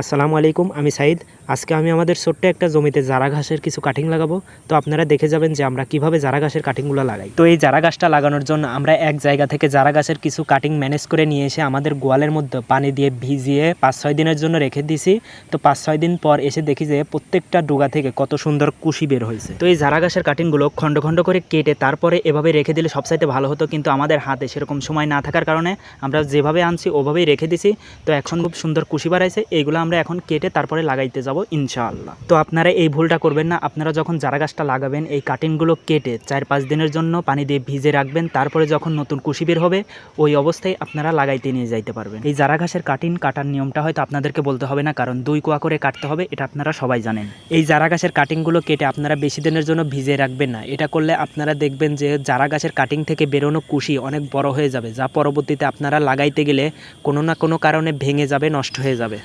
আসসালামু আলাইকুম, আমি সাইদ। আজকে আমি আমাদের ছোট্ট একটা জমিতে জারা ঘাসের কিছু কাটিং লাগাবো। তো আপনারা দেখে যাবেন যে আমরা কীভাবে জারা ঘাসের কাটিংগুলো লাগাই। তো এই জারা গাছটা লাগানোর জন্য আমরা এক জায়গা থেকে জারা গাছের কিছু কাটিং ম্যানেজ করে নিয়ে এসে আমাদের গোয়ালের মধ্যে পানি দিয়ে ভিজিয়ে পাঁচ ছয় দিনের জন্য রেখে দিছি। তো পাঁচ ছয় দিন পর এসে দেখি যে প্রত্যেকটা ডুগা থেকে কত সুন্দর কুশি বের হয়েছে। তো এই জারা গাছের কাটিংগুলো খণ্ড খণ্ড করে কেটে তারপরে এভাবে রেখে দিলে সবসাইতে ভালো হতো, কিন্তু আমাদের হাতে সেরকম সময় না থাকার কারণে আমরা যেভাবে আনছি, ওভাবেই রেখে দিছি। তো এখন খুব সুন্দর কুশি বাড়াইছে, এইগুলো আমরা এখন কেটে তারপরে লাগাইতে যাব, ইনশাআল্লাহ। তো আপনারা এই ভুলটা করবেন না। আপনারা যখন চারা গাছটা লাগাবেন, এই কাটিংগুলো কেটে চার পাঁচ দিনের জন্য পানি দিয়ে ভিজে রাখবেন, তারপরে যখন নতুন কুশি বের হবে, ওই অবস্থায় আপনারা লাগাইতে নিয়ে যাইতে পারবেন। এই জারা ঘাসের কাটিং কাটার নিয়মটা হয়তো আপনাদেরকে বলতে হবে না, কারণ দুই কোয়া করে কাটতে হবে, এটা আপনারা সবাই জানেন। এই জারা গাছের কাটিংগুলো কেটে আপনারা বেশি দিনের জন্য ভিজে রাখবেন না। এটা করলে আপনারা দেখবেন যে জারা গাছের কাটিং থেকে বেরোনো কুশি অনেক বড় হয়ে যাবে, যা পরবর্তীতে আপনারা লাগাইতে গেলে কোনো না কোনো কারণে ভেঙে যাবে, নষ্ট হয়ে যাবে।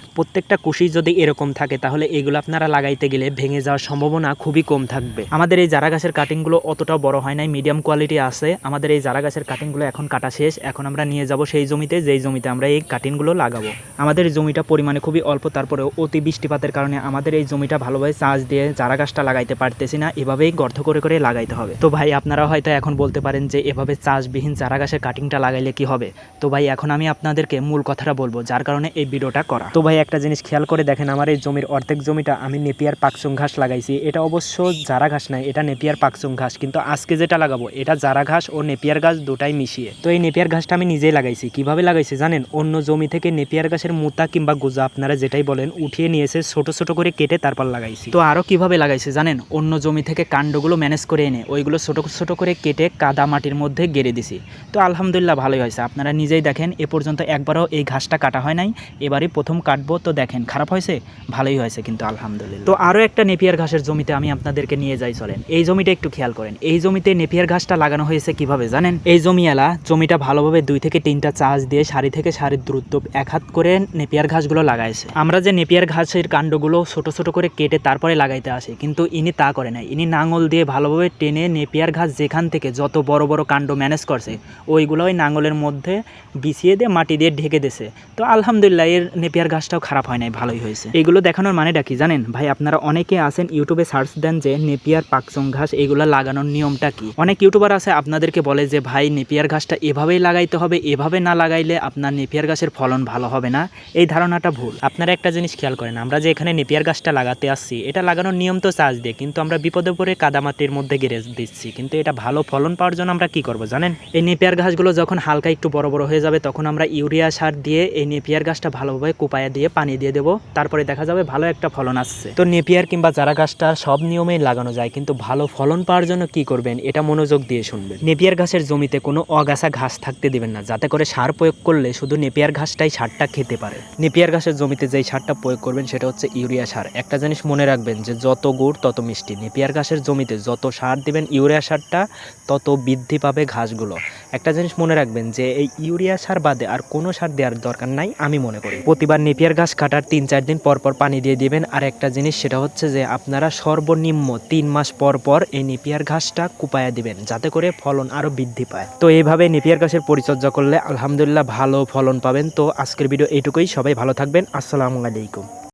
প্রত্যেকটা কুশি যদি এরকম থাকে, তাহলে এগুলো আপনারা লাগাইতে গেলে ভেঙে যাওয়ার সম্ভাবনা খুবই কম থাকবে। আমাদের এই জারা গাছের কাটিংগুলো অতটাও বড় হয় নাই মিডিয়াম কোয়ালিটি আছে, আমাদের এই জারা গাছের কাটিংগুলো এখন কাটা শেষ, এখন আমরা নিয়ে যাব সেই জমিতে, যেই জমিতে আমরা এই কাটিংগুলো লাগাবো। আমাদের জমিটা পরিমাণে খুবই অল্প, তারপরেও অতি বৃষ্টিপাতের কারণে আমাদের এই জমিটা ভালোভাবে চাষ দিয়ে চারা গাছটা লাগাইতে পারতেছি না, এভাবেই গর্ত করে করে লাগাইতে হবে। তো ভাই, আপনারা হয়তো এখন বলতে পারেন যে, এভাবে চাষবিহীন চারা গাছের কাটিংটা লাগাইলে কি হবে? তো ভাই, এখন আমি আপনাদেরকে মূল কথাটা বলব, যার কারণে এই ভিডিওটা করা। তো ভাই, একটা জিনিস খেয়াল করে দেখেন, আমার এই জমির অর্ধেক জমিটা আমি নেপিয়ার পাকচুং ঘাস লাগাইছি। এটা অবশ্য জারা ঘাস নাই এটা নেপিয়ার পাকচুং ঘাস। কিন্তু আজকে যেটা লাগাবো, এটা জারা ঘাস ও নেপিয়ার ঘাস দুটাই মিশিয়ে। তো এই নেপিয়ার ঘাসটা আমি নিজেই লাগাইছি। কীভাবে লাগাইছি জানেন? অন্য জমি থেকে নেপিয়ার ঘাসের মুতা কিংবা গোজা আপনারা যেটাই বলেন, উঠিয়ে নিয়ে এসে ছোট ছোট করে কেটে তারপর লাগাইছি। তো আরও কীভাবে লাগাইছি জানেন? অন্য জমি থেকে কাণ্ডগুলো ম্যানেজ করে এনে, ওইগুলো ছোট ছোট করে কেটে কাদা মাটির মধ্যে গেড়ে দিছি। তো আলহামদুলিল্লাহ ভালোই হয়েছে। আপনারা নিজেই দেখেন, এ পর্যন্ত একবারও এই ঘাসটা কাটা হয় নাই। এবারই প্রথম কাটবো। তো দেখেন খারাপ হয়েছে, ভালোই হয়েছে কিন্তু আলহামদুলিল্লাহ। তো আরও একটা নেপিয়ার ঘাসের জমিতে আমি আপনাদেরকে নিয়ে যাই, চলেন। এই জমিটা একটু খেয়াল করেন। এই জমিতে নেপিয়ার ঘাসটা লাগানো হয়েছে কীভাবে জানেন? এই জমিওয়ালা জমিটা ভালোভাবে দুই থেকে তিনটা চাষ দিয়ে সারি থেকে সারির দূরত্ব এক হাত করে নেপিয়ার ঘাসগুলো লাগাইছে। আমরা যে নেপিয়ার ঘাসের কাণ্ডগুলো ছোট ছোট করে কেটে তারপরে লাগাইতে আসি, কিন্তু ইনি তা করে নাই। ইনি নাঙল দিয়ে ভালোভাবে টেনে নেপিয়ার ঘাস যেখান থেকে যত বড় বড় কাণ্ড ম্যানেজ করছে ওইগুলো ওই নাঙলের মধ্যে বিছিয়ে দিয়ে মাটি দিয়ে ঢেকে দিছে। তো আলহামদুলিল্লাহ, এর নেপিয়ার ঘাসটাও খারাপ হয় নাই, ভালোই হয়েছে। এগুলো দেখানোর মানেটা কি জানেন? ভাই, আপনারা অনেকে আছেন, ইউটিউবে সার্চ দেন যে নেপিয়ার পাকচং ঘাস, এগুলো লাগানোর নিয়মটা কি? অনেক ইউটিউবার আছে, আপনাদেরকে বলে যে, ভাই, নেপিয়ার ঘাসটা এভাবেই লাগাইতে হবে, এভাবে না লাগাইলে আপনার নেপিয়ার ঘাসের ফলন ভালো হবে না। এই ধারণাটা ভুল। আপনারা একটা জিনিস খেয়াল করেন, আমরা যে এখানে নেপিয়ার গাছটা লাগাতে আসছি, এটা লাগানোর নিয়ম তো চার্জ দিয়ে, কিন্তু আমরা বিপদে পড়ে কাদামাটির মধ্যে গেড়ে দিচ্ছি, কিন্তু এটা ভালো ফলন পাওয়ার জন্য আমরা কি করব জানেন? এই নেপিয়ার ঘাসগুলো যখন হালকা একটু বড় বড় হয়ে যাবে, তখন আমরা ইউরিয়া সার দিয়ে এই নেপিয়ার গাছটা ভালোভাবে কোপায়া দিয়ে পানি দিয়ে দেবো। তারপরে দেখা যাবে ভালো একটা ফলন আসছে। তো নেপিয়ার কিংবা চারা গাছটা সব নিয়মেই লাগানো যায়, কিন্তু ভালো ফলন পাওয়ার জন্য কি করবেন, এটা মনোযোগ দিয়ে শুনবেন। নেপিয়ার ঘাসের জমিতে কোনো অগাছা ঘাস থাকতে দিবেন না, যাতে করে সার প্রয়োগ করলে শুধু নেপিয়ার ঘাসটাই সারটা খেতে পারে। নেপিয়ার ঘাসের জমিতে যেই সারটা প্রয়োগ করবেন, সেটা হচ্ছে ইউরিয়া সার। একটা জিনিস মনে রাখবেন যে, যত গুড় তত মিষ্টি। নেপিয়ার ঘাসের জমিতে যত সার দিবেন ইউরিয়া সারটা, তত বৃদ্ধি পাবে ঘাসগুলো। একটা জিনিস মনে রাখবেন যে, এই ইউরিয়া সার বাদে আর কোনো সার দেওয়ার দরকার নাই, আমি মনে করি। প্রতিবার নেপিয়ার ঘাস কাটার তিন, চার দিন পর পর পানি দিয়ে দিবেন। আর একটা জিনিস, সেটা হচ্ছে যে আপনারা সর্বনিম্ন তিন মাস পর পর এই নেপিয়ার ঘাসটা কুপায়া দিবেন, যাতে করে ফলন আরও বৃদ্ধি পায়। তো এইভাবে নেপিয়ার ঘাসের পরিচর্যা করলে আলহামদুলিল্লাহ ভালো ফলন পাবেন। তো আজকের ভিডিও এইটুকুই। সবাই ভালো থাকবেন। আসসালামু আলাইকুম।